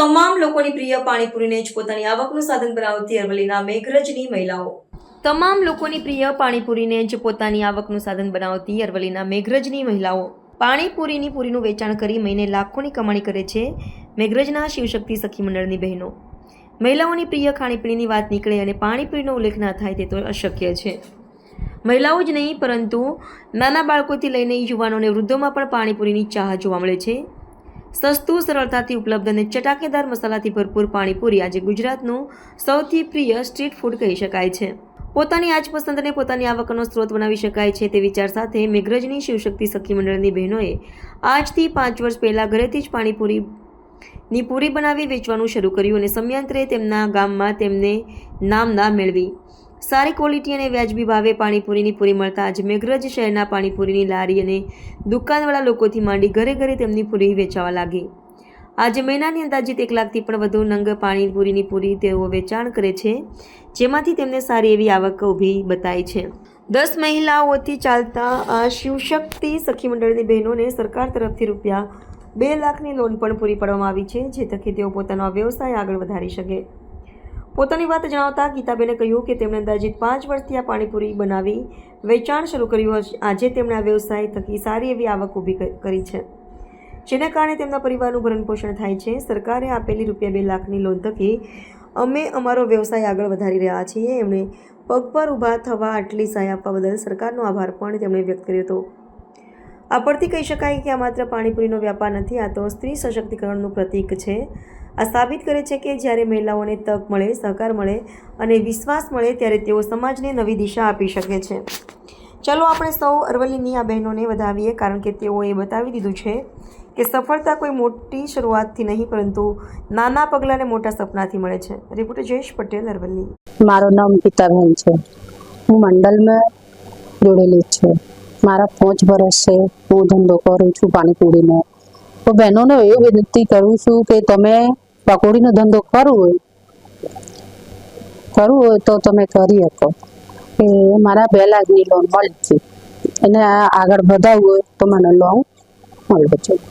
તમામ લોકોની પ્રિય પાણીપુરીને જ પોતાની આવકનું સાધન બનાવતી અરવલ્લીના મેઘરજની મહિલાઓ. તમામ લોકોની પ્રિય પાણીપુરીને જ પોતાની આવકનું સાધન બનાવતી અરવલ્લીના મેઘરજની મહિલાઓ. પાણીપુરીની પૂરીનું વેચાણ કરી મહિને લાખોની કમાણી કરે છે મેઘરજના શિવશક્તિ સખી મંડળની બહેનો. મહિલાઓની પ્રિય ખાણીપીણીની વાત નીકળે અને પાણીપુરીનો ઉલ્લેખ ના થાય તે તો અશક્ય છે. મહિલાઓ જ નહીં, પરંતુ નાના બાળકોથી લઈને યુવાનોને વૃદ્ધોમાં પણ પાણીપુરીની ચાહ જોવા મળે છે. સસ્તું સરળતાથી ઉપલબ્ધ અને ચટાકેદાર મસાલાથી ભરપૂર પાણીપુરી આજે ગુજરાતનું સૌથી પ્રિય સ્ટ્રીટ ફૂડ કહી શકાય છે. પોતાની આજ પસંદને પોતાની આવકનો સ્ત્રોત બનાવી શકાય છે તે વિચાર સાથે મેઘરજની શિવશક્તિ સખી મંડળની બહેનોએ આજથી પાંચ વર્ષ પહેલાં ઘરેથી જ પાણીપુરી ની પૂરી બનાવી વેચવાનું શરૂ કર્યું અને સમયાંતરે તેમના ગામમાં તેમને નામના મેળવી. સારી ક્વોલિટી અને વ્યાજબી ભાવે. પાણીપુરીની પૂરી મળતા આજે મેઘરજ શહેરના પાણીપુરીની લારી અને દુકાનવાળા લોકોથી માંડી ઘરે ઘરે તેમની પૂરી વેચાવા લાગી. આજે મહિનાની અંદાજિત એક લાખથી પણ વધુ નંગ પાણીપુરીની પૂરી તેઓ વેચાણ કરે છે, જેમાંથી તેમને સારી એવી આવક ઊભી બતાય છે. દસ મહિલાઓથી ચાલતા આ શિવશક્તિ સખી મંડળની બહેનોને સરકાર તરફથી રૂપિયા બે લાખની લોન પણ પૂરી પાડવામાં આવી છે જે થકી તેઓ પોતાનો વ્યવસાય આગળ વધારી શકે. પોતાની વાત જણાવતા ગીતાબેને કહ્યું કે તેમણે અંદાજિત પાંચ વર્ષથી આ પાણીપુરી બનાવી, વેચાણ શરૂ કર્યું. આજે તેમણે આ વ્યવસાય થકી સારી એવી આવક ઊભી કરી છે. જેના કારણે તેમના પરિવારનું ભરણપોષણ થાય છે. સરકારે આપેલી રૂપિયા બે લાખની લોન થકી અમે અમારો વ્યવસાય આગળ વધારી રહ્યા છીએ. એમણે પગ પર ઊભા થવા આટલી સહાય આપવા બદલ સરકારનો આભાર પણ તેમણે વ્યક્ત કર્યો હતો. આ પરથી કહી શકાય કે આ માત્ર પાણીપુરીનો વ્યાપાર નથી, આ તો સ્ત્રી સશક્તિકરણનું પ્રતીક છે. આ સાબિત કરે છે કે જ્યારે મહિલાઓને તક મળે, સહકાર મળે અને વિશ્વાસ મળે, ત્યારે તેઓ સમાજને નવી દિશા આપી શકે છે. ચલો આપણે સૌ અરવલ્લીની આ બહેનોને વધાવીએ, કારણ કે તેઓએ બતાવી દીધું છે કે સફળતા કોઈ મોટી શરૂઆતથી નહીં, પરંતુ નાના પગલાંને મોટા સપનાથી મળે છે. રિપોર્ટર જયેશ પટેલ, અરવલ્લી. મારું નામ ગીતાબેન છે. હું મંડલમાં જોડેલી છું. મારા પાંચ વર્ષ છે. હું ધંધો કરું છું પાણીપુરીનો. તો બહેનોને એ વિનંતી કરું છું કે તમે પકોડીનો ધંધો કરવો હોય કરવું હોય તો તમે કરી શકો. કે મારા બે લાખની લોન મળી છે. એને આગળ વધારવું હોય તો મને લોન મળે છે.